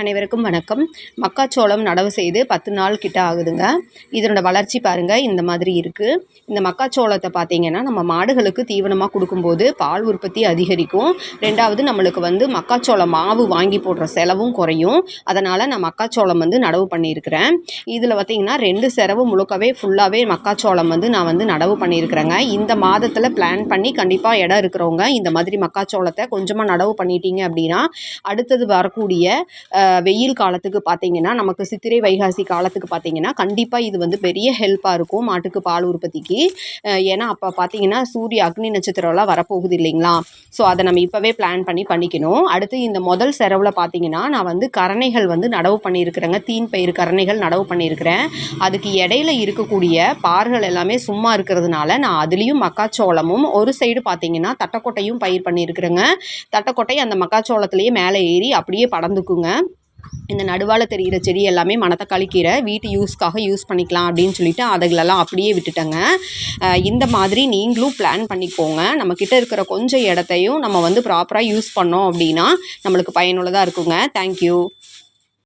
அனைவருக்கும் வணக்கம். மக்காச்சோளம் நடவு செய்து பத்து நாள் கிட்ட ஆகுதுங்க. இதனோட வளர்ச்சி பாருங்கள் இந்த மாதிரி இருக்குது இந்த மக்காச்சோளத்தை பார்த்தீங்கன்னா நம்ம மாடுகளுக்கு தீவனமாக கொடுக்கும்போது பால் உற்பத்தி அதிகரிக்கும். ரெண்டாவது நம்மளுக்கு வந்து மக்காச்சோளம் மாவு வாங்கி போடுற செலவும் குறையும். அதனால் நான் மக்காச்சோளம் வந்து நடவு பண்ணியிருக்கிறேன். இதில் பார்த்தீங்கன்னா ரெண்டு செலவு முழுக்கவே ஃபுல்லாகவே மக்காச்சோளம் வந்து நான் வந்து நடவு பண்ணியிருக்கிறேங்க. இந்த மாதத்தில் பிளான் பண்ணி கண்டிப்பாக இடம் இருக்கிறவங்க இந்த மாதிரி மக்காச்சோளத்தை கொஞ்சமாக நடவு பண்ணிட்டீங்க அப்படின்னா அடுத்தது வரக்கூடிய வெயில் காலத்துக்கு பார்த்தீங்கன்னா நமக்கு சித்திரை வைகாசி காலத்துக்கு பார்த்தீங்கன்னா கண்டிப்பாக இது வந்து பெரிய ஹெல்ப்பாக இருக்கும் மாட்டுக்கு பால் உற்பத்திக்கு. ஏன்னா அப்போ பார்த்தீங்கன்னா சூரிய அக்னி நட்சத்திரம்லாம் வரப்போகுது இல்லைங்களா? ஸோ அதை நம்ம இப்போவே பிளான் பண்ணி பண்ணிக்கணும். அடுத்து இந்த முதல் செரவில் பார்த்தீங்கன்னா நான் வந்து கரணைகள் வந்து நடவு பண்ணியிருக்கிறேங்க. தீன் பயிர் கரணைகள் நடவு பண்ணியிருக்கிறேன். அதுக்கு இடையில இருக்கக்கூடிய பார்கள் எல்லாமே சும்மா இருக்கிறதுனால நான் அதுலேயும் மக்காச்சோளமும் ஒரு சைடு பார்த்தீங்கன்னா தட்டைக்கொட்டையும் பயிர் பண்ணியிருக்கிறேங்க. தட்டைக்கொட்டை அந்த மக்காச்சோளத்துலேயே மேலே ஏறி அப்படியே படந்துக்குங்க இந்த நடுவால் தெரிகிற செடி எல்லாமே மணத்தக்காளி கீரை. வீட்டு யூஸ்க்காக யூஸ் பண்ணிக்கலாம் அப்படின்னு சொல்லிட்டு அதுகளெல்லாம் அப்படியே விட்டுட்டேங்க. இந்த மாதிரி நீங்களும் பிளான் பண்ணிக்கோங்க. நம்மக்கிட்ட இருக்கிற கொஞ்சம் இடத்தையும் நம்ம வந்து ப்ராப்பராக யூஸ் பண்ணோம் அப்படின்னா நம்மளுக்கு பயனுள்ளதாக இருக்குங்க. தேங்க்யூ.